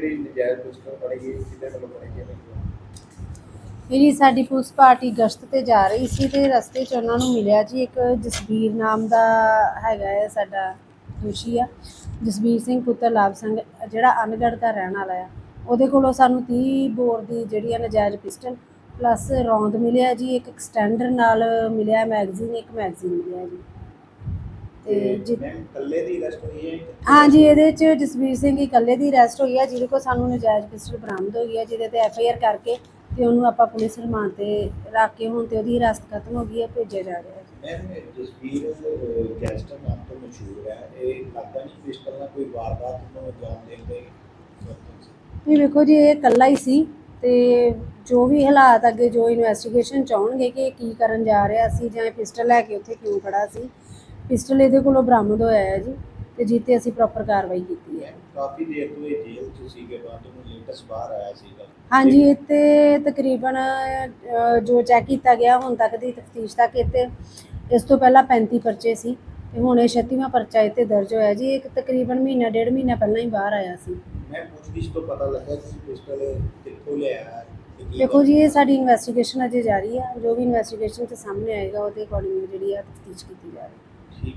ਜਿਹੜੀ ਨਜਾਇਜ਼ ਪਿਸਟਲ ਫੜੀ ਗਈ, ਕਿਹਦੇ ਵੱਲੋਂ ਫੜੀ ਗਈ? ਇਹ ਜੀ ਸਾਡੀ ਪੁਲਿਸ ਪਾਰਟੀ ਗਸ਼ਤ ਤੇ ਜਾ ਰਹੀ ਸੀ ਤੇ ਰਸਤੇ 'ਚ ਉਹਨਾਂ ਨੂੰ ਮਿਲਿਆ ਜੀ ਇੱਕ ਜਸਬੀਰ ਨਾਮ ਦਾ ਹੈਗਾ ਹੈ ਸਾਡਾ ਦੋਸ਼ੀ ਆ ਜਸਬੀਰ ਸਿੰਘ ਪੁੱਤਰ ਲਾਭ ਸਿੰਘ, ਜਿਹੜਾ ਅਨਗੜ੍ਹ ਦਾ ਰਹਿਣ ਵਾਲਾ ਆ। ਉਹਦੇ ਕੋਲੋਂ ਸਾਨੂੰ 30 ਬੋਰ ਦੀ ਜਿਹੜੀ ਆ ਨਜਾਇਜ਼ ਪਿਸਟਲ ਪਲੱਸ ਰੌਂਦ ਮਿਲਿਆ ਜੀ, ਇੱਕ ਐਕਸਟੈਂਡਰ ਨਾਲ ਮਿਲਿਆ ਮੈਗਜ਼ੀਨ, ਇੱਕ ਮੈਗਜ਼ੀਨ ਮਿਲਿਆ ਜੀ। ਤੇ ਜਿ ਮੈਂ ਇਕੱਲੇ ਦੀ ਅਰੈਸਟ ਹੋਈ ਹੈ ਹਾਂਜੀ ਇਹਦੇ ਚ ਜਸਵੀਰ ਸਿੰਘ ਇਕੱਲੇ ਦੀ ਅਰੈਸਟ ਹੋਈ ਹੈ ਜਿਹਦੇ ਕੋਲ ਸਾਨੂੰ ਨਜਾਇਜ਼ ਪਿਸਟਲ ਬਰਾਮਦ ਹੋਈ ਹੈ ਜਿਹਦੇ ਤੇ ਐਫ ਆਈ ਆਰ ਕਰਕੇ ਤੇ ਉਹਨੂੰ ਆਪਾਂ ਪੁਲਿਸ ਰਿਮਾਂਡ ਤੇ ਰੱਖ ਕੇ ਹੁਣ ਤੇ ਉਹਦੀ ਹਿਰਾਸਤ ਖਤਮ ਹੋ ਗਈ ਹੈ ਭੇਜਿਆ ਜਾ ਰਿਹਾ ਹੈ। ਮੈਂ ਜਸਵੀਰ ਗੈਸਟਰ ਨਾਮ ਤੋਂ ਮਸ਼ਹੂਰ ਹੈ ਇਹ ਲੱਗਦਾ ਨਹੀਂ ਪਿਸਟਲ ਨਾਲ ਕੋਈ ਵਾਰਦਾਤ ਨੂੰ ਅੰਜਾਮ ਦੇਣ ਦੇ ਇਹ ਵੇਖੋ ਜੀ ਇਹ ਇਕੱਲਾ ਹੀ ਸੀ ਤੇ ਜੋ ਵੀ ਹਾਲਾਤ ਅੱਗੇ ਜੋ ਇਨਵੈਸਟੀਗੇਸ਼ਨ ਚਾਹਣਗੇ ਕਿ ਇਹ ਕੀ ਕਰਨ ਜਾ ਰਿਹਾ ਸੀ ਜਾਂ ਇਹ ਪਿਸਟਲ ਲੈ ਕੇ ਉੱਥੇ ਕਿਉਂ ਖੜਾ ਸੀ ਪਿਸਟਲ ਇਹਦੇ ਕੋਲੋਂ ਬਰਾਮਦ ਹੋਇਆ ਹੈ ਜੀ ਤੇ ਜਿੱਤੇ ਅਸੀਂ ਪ੍ਰੋਪਰ ਕਾਰਵਾਈ ਕੀਤੀ ਹੈ। ਕਾਫੀ ਦੇਰ ਤੋਂ ਇਹ ਜੇਲ੍ਹ ਚ ਸੀਗੇ ਬਾਅਦ ਉਹਨੂੰ ਲੇਟੈਸਟ ਬਾਹਰ ਆਇਆ ਸੀਗਾ। ਹਾਂਜੀ ਇੱਥੇ ਤਕਰੀਬਨ ਅ, ਜੋ ਚੈੱਕ ਕੀਤਾ ਗਿਆ ਹੁਣ ਤੱਕ ਦੀ ਤਫਤੀਸ਼ ਤੱਕ ਇੱਥੇ ਇਸ ਤੋਂ ਪਹਿਲਾਂ 35 ਪਰਚੇ ਸੀ ਤੇ ਹੁਣ ਇਹ 36ਵਾਂ ਪਰਚਾ ਇੱਥੇ ਦਰਜ ਹੋਇਆ ਜੀ। ਇੱਕ ਤਕਰੀਬਨ ਮਹੀਨਾ ਡੇਢ ਮਹੀਨਾ ਪਹਿਲਾਂ ਹੀ ਬਾਹਰ ਆਇਆ ਸੀ। ਮੈਂ ਪੁੱਛਗਿੱਛ ਤੋਂ ਪਤਾ ਲੱਗਾ ਕਿ ਪਿਸਟਲ ਕਿੱਥੋਂ ਲਿਆ ਹੈ ਤੇ ਕੀ ਦੇਖੋ ਜੀ ਇਹ ਸਾਡੀ ਇਨਵੈਸਟੀਗੇਸ਼ਨ ਅਜੇ ਜਾਰੀ ਆ। ਜੋ ਵੀ ਇਨਵੈਸਟੀਗੇਸ਼ਨ ਤੇ ਸਾਹਮਣੇ ਆਏਗਾ ਉਹਦੇ ਅਕੋਰਡਿੰਗ ਜਿਹੜੀ ਆ ਤਫਤੀਸ਼ ਕੀਤੀ ਜਾ ਰਹੀ ਹੈ। ঠিক